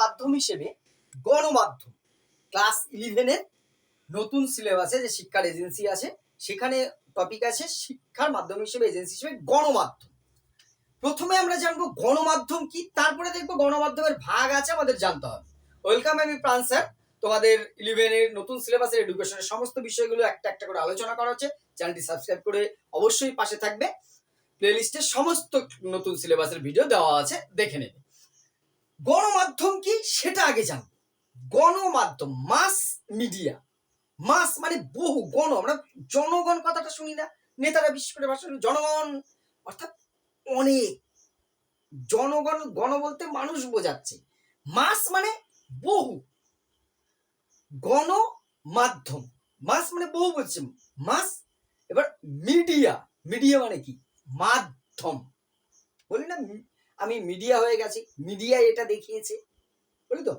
মাধ্যম হিসেবে গণমাধ্যম, ক্লাস ইলেভেনের নতুন সিলেবাসে যে শিক্ষার এজেন্সি আছে, সেখানে টপিক আছে শিক্ষার মাধ্যম হিসেবে এজেন্সি হিসেবে গণমাধ্যম। প্রথমে আমরা জানব গণমাধ্যম কি, তারপরে দেখব গণমাধ্যমের ভাগ আছে আমাদের জানতে হবে। ওয়েলকাম আমি প্রাণ স্যার তোমাদের ইলেভেনের নতুন সিলেবাসের এডুকেশনের সমস্ত বিষয়গুলো একটা একটা করে আলোচনা করা হচ্ছে। চ্যানেলটি সাবস্ক্রাইব করে অবশ্যই পাশে থাকবে। প্লেলিস্টে সমস্ত নতুন সিলেবাসের ভিডিও দেওয়া আছে, দেখে নেবে। গণমাধ্যম কি? সেটা আগে জান গণমাধ্যম, মাস মিডিয়া। মাস মানে বহু গণ। আমরা জনগণ কথাটা শুনি না। নেতারা বিশেষ করে ভাষণ জনগণ, অর্থাৎ অনেক। জনগণ, গণ বলতে মানুষ বোঝাচ্ছে। মাস মানে বহু। গণ মাধ্যম মাস মানে বহু বলছে। মাস, এবার মিডিয়া। মিডিয়া মানে কি? মাধ্যম। বলি না আমি মিডিয়া হয়ে গেছি মিডিয়া এটা দেখিয়েছে বলি তো?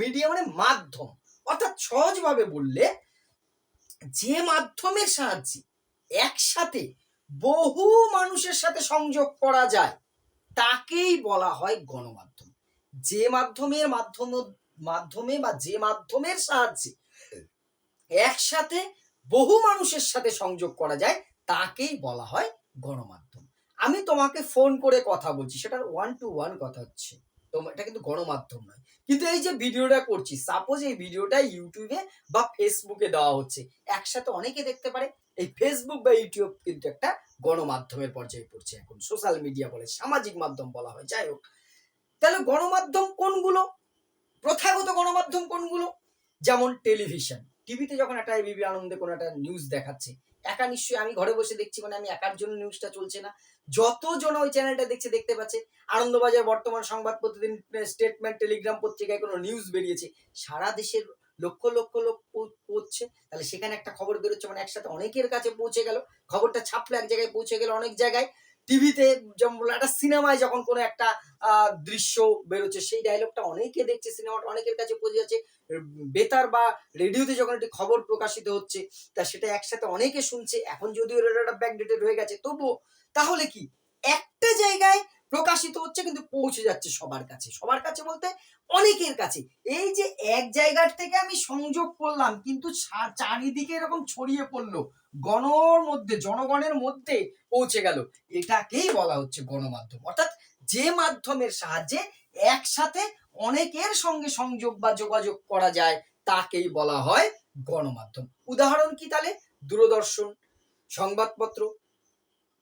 মিডিয়া মানে মাধ্যম। অর্থাৎ সহজভাবে বললে, যে মাধ্যমের সাহায্যে একসাথে বহু মানুষের সাথে সংযোগ করা যায়, তাকেই বলা হয় গণমাধ্যম। যে মাধ্যমের মাধ্যম, মাধ্যমে বা যে মাধ্যমের সাহায্যে একসাথে বহু মানুষের সাথে সংযোগ করা যায়, তাকেই বলা হয় গণমাধ্যম। আমি তোমাকে ফোন করে কথা বলছি। সেটা ওয়ান টু ওয়ান কথা হচ্ছে। এটা কিন্তু গণমাধ্যম নয়। কিন্তু এই যে ভিডিওটা করছি সাপোজ এই ভিডিওটা ইউটিউবে বা ফেসবুকে দেওয়া হচ্ছে। একসাথে অনেকে দেখতে পারে, এই ফেসবুক বা ইউটিউব কিন্তু একটা গণমাধ্যমের পর্যায়ে পড়ছে এখন। সোশ্যাল মিডিয়া বলে, সামাজিক মাধ্যম বলা হয়, যাই হোক। তাহলে গণমাধ্যম কোনগুলো? প্রথাগত গণমাধ্যম কোনগুলো? যেমন টেলিভিশন টিভিতে যখন একটা এবিবি আনন্দে কোনো একটা নিউজ দেখাচ্ছে, একা নিশ্চয়ই আমি ঘরে বসে দেখছি মানে আমি একার জন্য নিউজটা চলছে না। যতজন ওই চ্যানেলটা দেখছে, দেখতে পাচ্ছে। আনন্দবাজার বর্তমান সংবাদ প্রতিদিন স্টেটমেন্ট টেলিগ্রাম পত্রিকায় কোনো নিউজ বেরিয়েছে। সারা দেশের লক্ষ লক্ষ লোক পৌ- পৌঁছছে তাহলে সেখানে একটা খবর বেরোচ্ছে মানে একসাথে অনেকের কাছে পৌঁছে গেল। খবরটা ছাপলো এক জায়গায় পৌঁছে গেল অনেক জায়গায়। টিভিতে যেমন, একটা সিনেমায় যখন কোনো একটা দৃশ্য বেরোচ্ছে, সেই ডায়লগটা অনেকে দেখছে সিনেমাটা অনেকের কাছে পৌঁছে যাচ্ছে। বেতার বা রেডিওতে যখন একটি খবর প্রকাশিত হচ্ছে, তা সেটা একসাথে অনেকে শুনছে। এখন যদিও রেডিওটা ব্যাকডেটেড হয়ে গেছে, তবুও তাহলে কি? একটা জায়গায় প্রকাশিত হচ্ছে কিন্তু পৌঁছে যাচ্ছে সবার কাছে। সবার কাছে বলতে অনেকের কাছে। এই যে এক জায়গার থেকে আমি সংযোগ করলাম, কিন্তু চারিদিকে এরকম ছড়িয়ে পড়ল। গণর মধ্যে, জনগণের মধ্যে পৌঁছে গেল। এটাকেই বলা হচ্ছে গণমাধ্যম। অর্থাৎ যে মাধ্যমের সাহায্যে একসাথে অনেকের সঙ্গে সংযোগ বা যোগাযোগ করা যায়, তাকেই বলা হয় গণমাধ্যম। উদাহরণ কি তাহলে? দূরদর্শন, সংবাদপত্র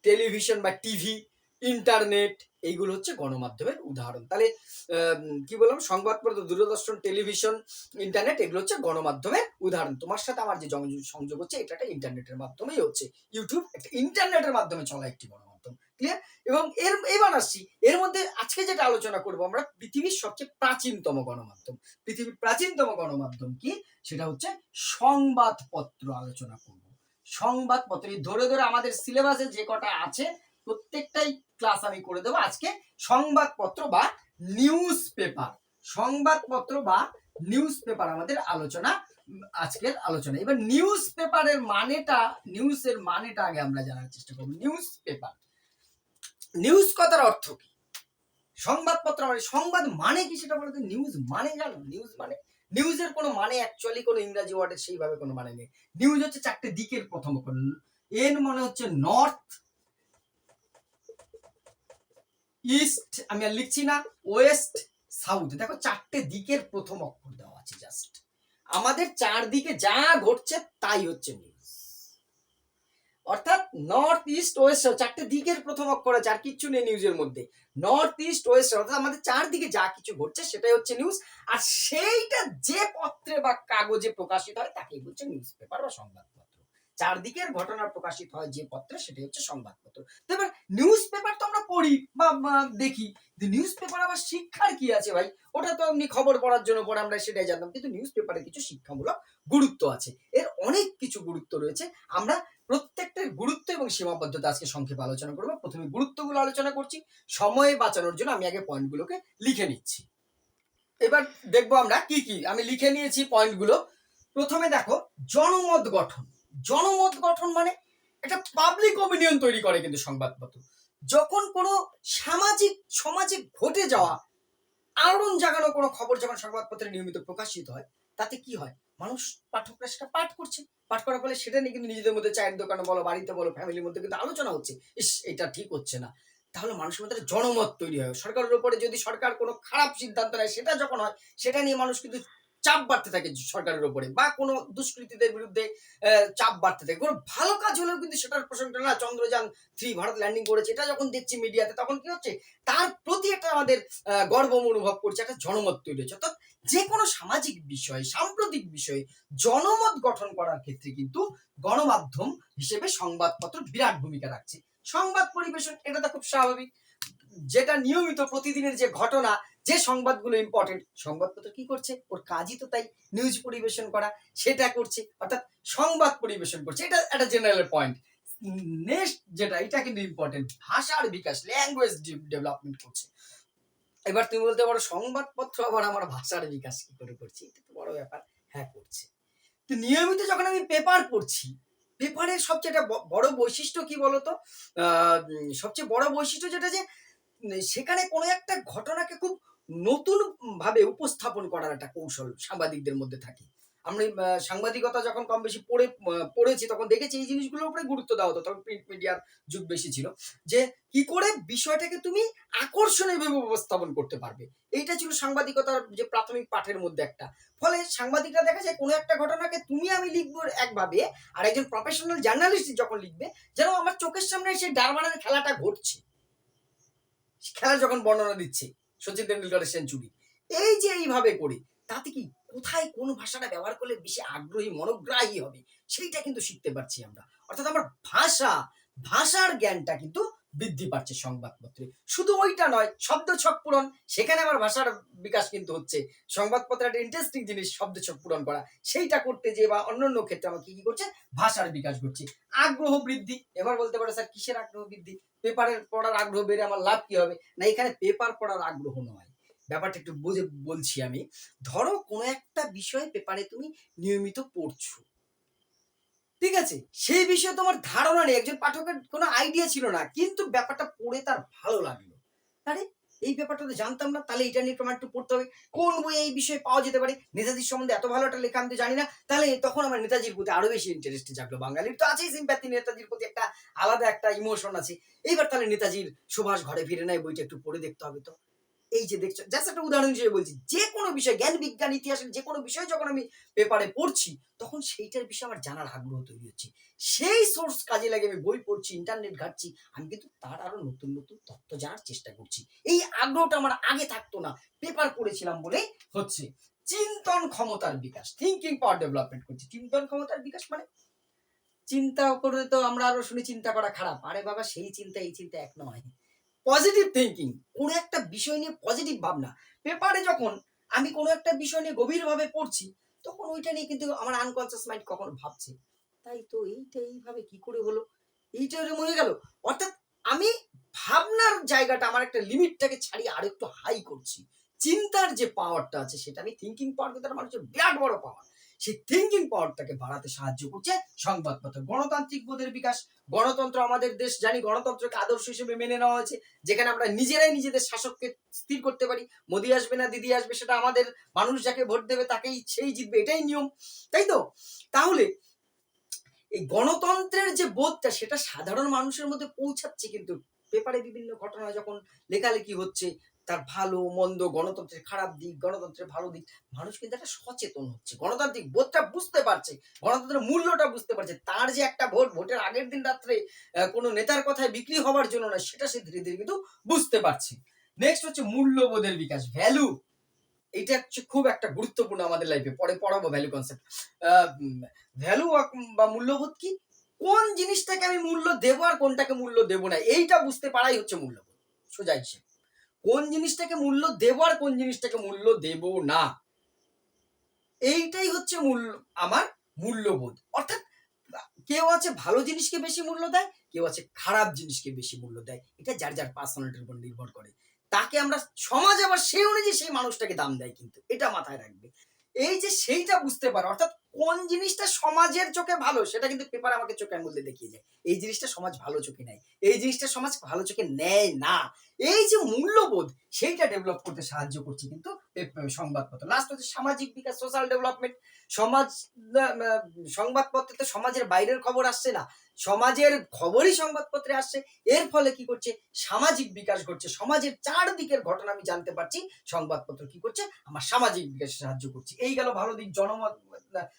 টেলিভিশন বা টিভি, ইন্টারনেট, এইগুলো হচ্ছে গণমাধ্যমের উদাহরণ। তাহলে কি বললাম? সংবাদপত্র দূরদর্শন, টেলিভিশন, ইন্টারনেট, এগুলো হচ্ছে গণমাধ্যমের উদাহরণ। তোমার সাথে আমার যে সংযোগ হচ্ছে, এটা একটা ইন্টারনেটের মাধ্যমেই হচ্ছে। ইউটিউব একটা ইন্টারনেটের মাধ্যমে চলা একটি গণমাধ্যম। ক্লিয়ার এবং এর, এবার আসছি। এর মধ্যে আজকে যেটা আলোচনা করব, আমরা পৃথিবীর সবচেয়ে প্রাচীনতম গণমাধ্যম। পৃথিবীর প্রাচীনতম গণমাধ্যম কি? সেটা হচ্ছে সংবাদপত্র আলোচনা করব। সংবাদপত্র, এই ধরে ধরে আমাদের সিলেবাসে যে কটা আছে, প্রত্যেকটাই ক্লাস আমি করে দেবো। আজকে সংবাদপত্র বা নিউজ পেপার সংবাদপত্র বা নিউজ পেপার আমাদের আলোচনা, আজকের আলোচনা। এবার নিউজ পেপারের মানেটা নিউজের মানেটা আগে আমরা জানার চেষ্টা করব। নিউজ পেপার নিউজ কথার অর্থ কি? সংবাদপত্র মানে সংবাদ মানে কি সেটা বলতে নিউজ মানে জানো? নিউজ মানে নিউজের কোনো মানে অ্যাকচুয়ালি কোনো ইংরাজি ওয়ার্ডের সেইভাবে কোনো মানে নেই। নিউজ হচ্ছে চারটে দিকের প্রথম এন মানে হচ্ছে নর্থ ইস্ট আমি আর লিখছি না ওয়েস্ট সাউথ দেখো চারটে দিকের প্রথম অক্ষর দেওয়া আছে জাস্ট আমাদের চারদিকে যা ঘটছে তাই হচ্ছে নিউজ অর্থাৎ নর্থ ইস্ট ওয়েস্ট চারটে দিকের প্রথম অক্ষর আছে, আর কিচ্ছু নেই নিউজের মধ্যে। নর্থ ইস্ট ওয়েস্ট অর্থাৎ আমাদের চারদিকে যা কিছু ঘটছে সেটাই হচ্ছে নিউজ আর সেইটা যে পত্রে বা কাগজে প্রকাশিত হয়, তাকেই বলছে নিউজ পেপার বা সংবাদপত্র। চারদিকের ঘটনা প্রকাশিত হয় যে পত্রে, সেটাই হচ্ছে সংবাদপত্র। তো এবার নিউজ পেপার তো আমরা পড়ি বা দেখি। নিউজ পেপার আবার শিক্ষার কি আছে ভাই? ওটা তো এমনি খবর পড়ার জন্য পড়ে আমরা সেটাই জানতাম। কিন্তু নিউজ পেপারে কিছু শিক্ষামূলক গুরুত্ব আছে। এর অনেক কিছু গুরুত্ব রয়েছে। আমরা প্রত্যেকটার গুরুত্ব এবং সীমাবদ্ধতা আজকে সংক্ষেপে আলোচনা করব। প্রথমে গুরুত্বগুলো আলোচনা করছি। সময় বাঁচানোর জন্য আমি আগে পয়েন্টগুলোকে লিখে নিচ্ছি। এবার দেখব আমরা কি কি। আমি লিখে নিয়েছি পয়েন্টগুলো। প্রথমে দেখো, জনমত গঠন। জনমত গঠন মানে একটা পাবলিক ওপিনিয়ন তৈরি করে কিন্তু সংবাদপত্র। যখন কোনো সামাজিক, সমাজে ঘটে যাওয়া, আলোড়ন জাগানো কোনো খবর যখন সংবাদপত্রে নিয়মিত প্রকাশিত হয়, তাতে কি হয়? মানুষ পাঠকরা সেটা পাঠ করছে। পাঠ করার ফলে সেটা নিয়ে কিন্তু নিজেদের মধ্যে চায়ের দোকানে বলো, বাড়িতে বলো ফ্যামিলির মধ্যে কিন্তু আলোচনা হচ্ছে। ইস, এটা ঠিক হচ্ছে না। তাহলে মানুষের মধ্যে জনমত তৈরি হয়। সরকারের উপরে যদি সরকার কোনো খারাপ সিদ্ধান্ত নেয়, সেটা যখন হয়, সেটা নিয়ে মানুষ কিন্তু চাপ বাড়তে থাকে সরকারের উপরে বা কোনো দুষ্কৃতীদের বিরুদ্ধে চাপ বাড়তে থাকে। কোনো ভালো কাজ হলেও কিন্তু সেটার প্রসঙ্গটা না। চন্দ্রযান থ্রি ভারত ল্যান্ডিং করেছে। এটা যখন দেখছি মিডিয়াতে তখন কি হচ্ছে? তার প্রতি একটা আমাদের গর্ব অনুভব করছে। একটা জনমত তৈরি হচ্ছে। অর্থাৎ যে কোনো সামাজিক বিষয়, সাম্প্রতিক বিষয়ে, জনমত গঠন করার ক্ষেত্রে কিন্তু গণমাধ্যম হিসেবে সংবাদপত্র বিরাট ভূমিকা রাখছে। সংবাদ পরিবেশন, এটা তো খুব স্বাভাবিক। যেটা নিয়মিত প্রতিদিনের যে ঘটনা যে সংবাদগুলো ইম্পর্টেন্ট সংবাদপত্র কি করছে? ওর কাজই তো তাই নিউজ পরিবেশন করা, সেটা করছে, অর্থাৎ সংবাদ পরিবেশন করছে, এটা একটা জেনারেল পয়েন্ট নেক্সট যেটা, এটা কিন্তু ইম্পর্টেন্ট ভাষার বিকাশ ল্যাঙ্গুয়েজ ডেভেলপমেন্ট করছে। এবার তুমি বলতে পারো, সংবাদপত্র আবার আমার ভাষার বিকাশ কি করে করছে? এটা তো বড় ব্যাপার হ্যাঁ করছে। তো নিয়মিত যখন আমি পেপার পড়ছি পেপারের সবচেয়ে একটা বড় বৈশিষ্ট্য কি বলতো? সবচেয়ে বড় বৈশিষ্ট্য যেটা যে, সেখানে কোনো একটা ঘটনাকে খুব নতুন ভাবে উপস্থাপন করার একটা কৌশল সাংবাদিকদের মধ্যে থাকে। আমরা সাংবাদিকতা যখন কম বেশি পড়ে পড়েছি, তখন দেখেছি এই জিনিসগুলোর উপরে গুরুত্ব দেওয়া হতো। তখন প্রিন্ট মিডিয়ার যুগ বেশি ছিল। যে কি করে বিষয়টাকে তুমি আকর্ষণীয় ভাবে উপস্থাপন করতে পারবে। এইটা ছিল সাংবাদিকতার যে প্রাথমিক পাঠের মধ্যে একটা। ফলে সাংবাদিকরা দেখা যায় কোনো একটা ঘটনাকে তুমি আমি লিখব একভাবে, আর একজন প্রফেশনাল জার্নালিস্ট যখন লিখবে, যেন আমার চোখের সামনে সেই ডারবানের খেলাটা ঘটছে। খেলা যখন বর্ণনা দিচ্ছে। সচিন তেন্ডুলকারের সেঞ্চুরি। এই যে এইভাবে করে, তাতে কি কোথায় কোন ভাষাটা ব্যবহার করলে বেশি আগ্রহী, মনোগ্রাহী হবে? সেইটা কিন্তু শিখতে পারছি আমরা। অর্থাৎ আমার ভাষা, ভাষার জ্ঞানটা কিন্তু বৃদ্ধি পাচ্ছে সংবাদপত্রে। শুধু ওইটা নয়, শব্দ ছক পূরণ, সেখানে আমার ভাষার বিকাশ কিন্তু হচ্ছে। সংবাদপত্র একটা ইন্টারেস্টিং জিনিস, শব্দ ছক পূরণ করা। সেইটা করতে যে বা অন্যান্য ক্ষেত্রে আমাকে কি করছে? ভাষার বিকাশ ঘটছে। আগ্রহ বৃদ্ধি, এবার বলতে পারো স্যার, কিসের আগ্রহ বৃদ্ধি? পেপারের পড়ার আগ্রহ বেড়ে আমার লাভ কি হবে? না, এখানে পেপার পড়ার আগ্রহ নয়। ব্যাপারটা একটু বুঝে, বলছি আমি। ধরো কোনো একটা বিষয়ে পেপারে তুমি নিয়মিত পড়ছো। ঠিক আছে? সেই বিষয়ে তোমার ধারণা নেই। একজন পাঠকের কোনো আইডিয়া ছিল না। কিন্তু ব্যাপারটা পড়ে তার ভালো লাগল। আরে, এই ব্যাপারটা তো জানতাম না। তাহলে এটা নিয়ে তোমার একটু পড়তে হবে। কোন বইয়ে এই বিষয়ে পাওয়া যেতে পারে? নেতাজির সম্বন্ধে এত ভালো একটা লেখা আমি তো জানি না। তাহলে তখন আমার নেতাজির প্রতি আরও বেশি ইন্টারেস্ট জাগলো। বাঙালির তো আছেই সিম্প্যাথি নেতাজির প্রতি একটা আলাদা একটা ইমোশন আছে। এইবার তাহলে নেতাজির সুভাষ ঘরে ফিরে নেয় বইটা একটু পড়ে দেখতে হবে তো। এই যে দেখছ জাস্ট একটা উদাহরণ হিসেবে বলছি, যে কোনো বিষয়, জ্ঞান, বিজ্ঞান ইতিহাসের যে কোনো বিষয় যখন আমি পেপারে পড়ছি, তখন সেইটার বিষয়ে আমার জানার আগ্রহ তৈরি হচ্ছে। সেই সোর্স কাজে লাগে আমি বই পড়ছি ইন্টারনেট ঘাটছি, আমি কিন্তু তার আরও নতুন নতুন তথ্য জানার চেষ্টা করছি। এই আগ্রহটা আমার আগে থাকতো না পেপার পড়েছিলাম বলে হচ্ছে। চিন্তন ক্ষমতার বিকাশ থিঙ্কিং পাওয়ার ডেভেলপমেন্ট করছি। চিন্তন ক্ষমতার বিকাশ মানে চিন্তা করে তো আমরা আরও শুনি, চিন্তা করা খারাপ। আরে বাবা, সেই চিন্তা, এই চিন্তা এক নয়। পজিটিভ থিঙ্কিং কোনো একটা বিষয় নিয়ে পজিটিভ ভাবনা। পেপারে যখন আমি কোনো একটা বিষয় নিয়ে গভীরভাবে পড়ছি, তখন ওইটা নিয়ে কিন্তু আমার আনকনসিয়াস মাইন্ড কখন ভাবছে। তাই তো এইটা এইভাবে কি করে হলো? এইটা এরকম হয়ে গেল। অর্থাৎ আমি ভাবনার জায়গাটা, আমার একটা লিমিটটাকে ছাড়িয়ে আরও একটু হাই করছি। চিন্তার যে পাওয়ারটা আছে, সেটা আমি থিঙ্কিং পাওয়ার কিন্তু মানুষের বিরাট বড় পাওয়ার সেই থিঙ্কিং পাওয়ারটাকে বাড়াতে সাহায্য করছে সংবাদপত্র। গণতান্ত্রিক বোধের বিকাশ, গণতন্ত্র আমাদের দেশ, জানি গণতন্ত্রকে আদর্শ হিসেবে মেনে নেওয়া হয়েছে, যেখানে আমরা নিজেরাই নিজেদের শাসককে স্থির করতে পারি। মোদি আসবে না, দিদি আসবে, সেটা আমাদের মানুষ যাকে ভোট দেবে তাকেই সেই জিতবে, এটাই নিয়ম। তাই তো? তাহলে এই গণতন্ত্রের যে বোধটা, সেটা সাধারণ মানুষের মধ্যে পৌঁছাচ্ছে কিন্তু। পেপারে বিভিন্ন ঘটনা যখন লেখালেখি হচ্ছে তার ভালো, মন্দ, গণতন্ত্রের খারাপ দিক, গণতন্ত্রের ভালো দিক, মানুষ কিন্তু একটা সচেতন হচ্ছে। গণতান্ত্রিক বোধটা বুঝতে পারছে, গণতন্ত্রের মূল্যটা বুঝতে পারছে। তার যে একটা ভোট, ভোটের আগের দিন রাত্রে কোনো নেতার কথায় বিক্রি হওয়ার জন্য না, সেটা সে ধীরে ধীরে কিন্তু বুঝতে পারছে। নেক্সট হচ্ছে মূল্যবোধের বিকাশ ভ্যালু এটা হচ্ছে খুব একটা গুরুত্বপূর্ণ আমাদের লাইফে পরে পড়াবো ভ্যালু কনসেপ্ট ভ্যালু বা মূল্যবোধ কি? কোন জিনিসটাকে আমি মূল্য দেবো আর কোনটাকে মূল্য দেবো না, এইটা বুঝতে পারাই হচ্ছে মূল্যবোধ। সোজা হিসেবে। কোন জিনিসটাকে মূল্য দেবো আর কোন জিনিসটাকে মূল্য দেব না। এইটাই হচ্ছে মূল্য আমার মূল্যবোধ। অর্থাৎ কেউ আছে ভালো জিনিসকে বেশি মূল্য দেয়, কেউ আছে খারাপ জিনিসকে বেশি মূল্য দেয়। এটা যার যার পার্সোনালিটির উপর নির্ভর করে। তাকে আমরা, সমাজ আবার সেই অনুযায়ী সেই মানুষটাকে দাম দেয় কিন্তু, এটা মাথায় রাখবে। এই যে সেইটা বুঝতে পারো, অর্থাৎ কোন জিনিসটা সমাজের চোখে ভালো, সেটা কিন্তু পেপার আমাকে চোখে আঙুল দিয়ে দেখিয়ে যায়। এই জিনিসটা সমাজ ভালো চোখে নেয়। এই জিনিসটা সমাজ ভালো চোখে নেয় না। এই যে মূল্যবোধ, সেইটা ডেভেলপ করতে সাহায্য করছে কিন্তু সংবাদপত্র। লাস্ট হচ্ছে সামাজিক বিকাশ সোশ্যাল ডেভেলপমেন্ট সমাজ সংবাদপত্রে তো সমাজের বাইরের খবর আসছে না। সমাজের খবরই সংবাদপত্রে আসছে, এর ফলে কি করছে? সামাজিক বিকাশ ঘটছে। সমাজের চারদিকের ঘটনা আমি জানতে পারছি, সংবাদপত্র কি করছে? আমার সামাজিক বিকাশে সাহায্য করছে। এই গেল ভালো দিক, জনমত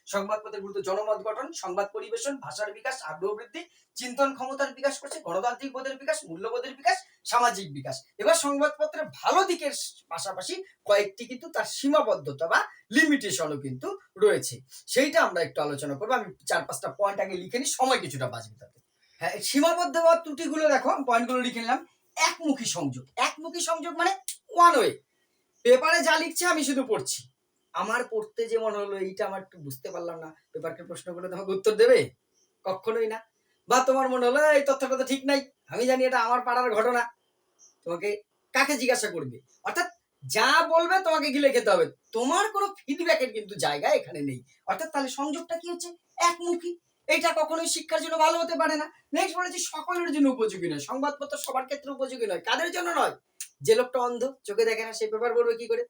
সংবাদপত্রের গুরুত্ব, জনমত গঠন, সংবাদ পরিবেশন, ভাষার বিকাশ, আগ্রহ বৃদ্ধি, চিন্তন ক্ষমতার বিকাশ করছে, গণতান্ত্রিক বোধের বিকাশ, মূল্যবোধের বিকাশ, সামাজিক বিকাশ। এবার সংবাদপত্রের ভালো দিকের পাশাপাশি কয়েকটি কিন্তু তার সীমাবদ্ধতা বা লিমিটেশনও কিন্তু রয়েছে। সেইটা আমরা একটু আলোচনা করব। আমি চার পাঁচটা পয়েন্ট আগে লিখে নিই, সময় কিছুটা বাঁচবে তাতে। হ্যাঁ সীমাবদ্ধ বা ত্রুটিগুলো দেখো পয়েন্টগুলো লিখে নিলাম। একমুখী সংযোগ। একমুখী সংযোগ মানে ওয়ান ওয়ে পেপারে যা লিখছে, আমি শুধু পড়ছি। আমার পড়তে যে মনে হলো, এইটা আমার একটু বুঝতে পারলাম না। পেপারকে তোমাকে উত্তর দেবে? কখনোই না। বা তোমার মনে হলো, এই তথ্যটা তো ঠিক নাই। আমি জানি এটা আমার পাড়ার ঘটনা। তোমাকে কাকে জিজ্ঞাসা করবে? অর্থাৎ যা বলবে, তোমাকে গিলে খেতে হবে। তোমার কোনো ফিডব্যাকের কিন্তু জায়গা এখানে নেই। অর্থাৎ তাহলে সংযোগটা কি হচ্ছে? একমুখী। এটা কখনোই শিক্ষার জন্য ভালো হতে পারে না। নেক্সট বলেছি, সকলের জন্য উপযোগী নয়। সংবাদপত্র সবার ক্ষেত্রে উপযোগী নয়। কাদের জন্য নয়? যে লোকটা অন্ধ, চোখে দেখে না, সে পেপার পড়বে কি করে?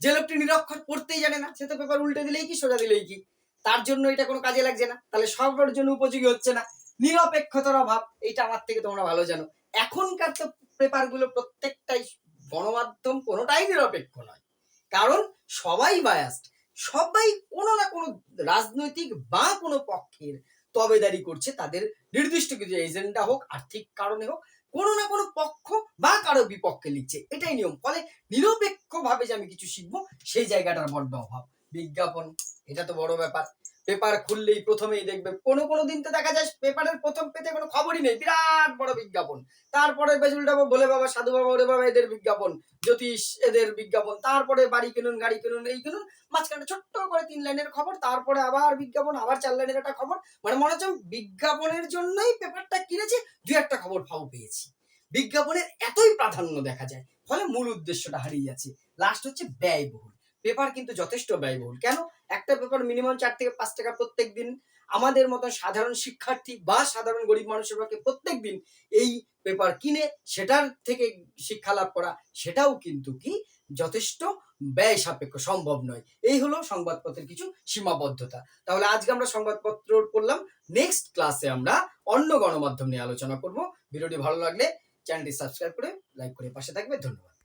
যে লোকটি নিরক্ষর, পড়তেই জানে না, সে তো পেপার উল্টে দিলেই কি, সোজা দিলেই কি? তার জন্য এটা কোনো কাজে লাগছে না। তাহলে সবার জন্য উপযোগী হচ্ছে না। নিরপেক্ষতার অভাব, এইটা আমার থেকে তোমরা ভালো জানো। এখনকার তো পেপারগুলো প্রত্যেকটাই গণমাধ্যম কোনোটাই নিরপেক্ষ নয়। কারণ সবাই বায়াস্ট সবাই কোনো না কোনো রাজনৈতিক বা কোনো পক্ষের তবেদারি করছে তাদের নির্দিষ্ট কিছু এজেন্ডা হোক, আর্থিক কারণে হোক, কোনো না কোনো পক্ষ বা কারও বিপক্ষে লিখছে। এটাই নিয়ম। ফলে নিরপেক্ষ ভাবে যে আমি কিছু শিখব, সেই জায়গাটার বড্ড অভাব। বিজ্ঞাপন, এটা তো বড় ব্যাপার। পেপার খুললেই প্রথমেই দেখবে, কোনো কোনো দিন তো দেখা যায় পেপারের প্রথম পেতে কোনো খবরই নেই, বিরাট বড় বিজ্ঞাপন। তারপরে বেজুলটা বলে বাবা সাধু বাবা ওরে বাবা এদের বিজ্ঞাপন, জ্যোতিষ, এদের বিজ্ঞাপন, তারপরে বাড়ি কিনুন, গাড়ি কিনুন, এই কিনুন, মাঝখানে ছোট্ট করে তিন লাইনের খবর, তারপরে আবার বিজ্ঞাপন, আবার চার লাইনের একটা খবর। মানে মনে হচ্ছে বিজ্ঞাপনের জন্যই পেপারটা কিনেছি, দু একটা খবর ফাও পেয়েছি। বিজ্ঞাপনের এতই প্রাধান্য দেখা যায়, ফলে মূল উদ্দেশ্যটা হারিয়ে যাচ্ছে। লাস্ট হচ্ছে ব্যয়বহুল। পেপার কিন্তু যথেষ্ট ব্যয়বহুল। কেন? একটা পেপার মিনিমাম চার থেকে পাঁচ টাকা প্রত্যেক দিন আমাদের মতো সাধারণ শিক্ষার্থী বা সাধারণ গরিব মানুষের পক্ষে প্রত্যেক দিন এই পেপার কিনে সেটার থেকে শিক্ষা লাভ করা, সেটাও কিন্তু কি যথেষ্ট ব্যয় সাপেক্ষ, সম্ভব নয়। এই হলো সংবাদপত্রের কিছু সীমাবদ্ধতা। তাহলে আজকে আমরা সংবাদপত্র পড়লাম নেক্সট ক্লাসে আমরা অন্য গণমাধ্যম নিয়ে আলোচনা করব। ভিডিওটি ভালো লাগলে চ্যানেলটি সাবস্ক্রাইব করে লাইক করে পাশে থাকবে। ধন্যবাদ।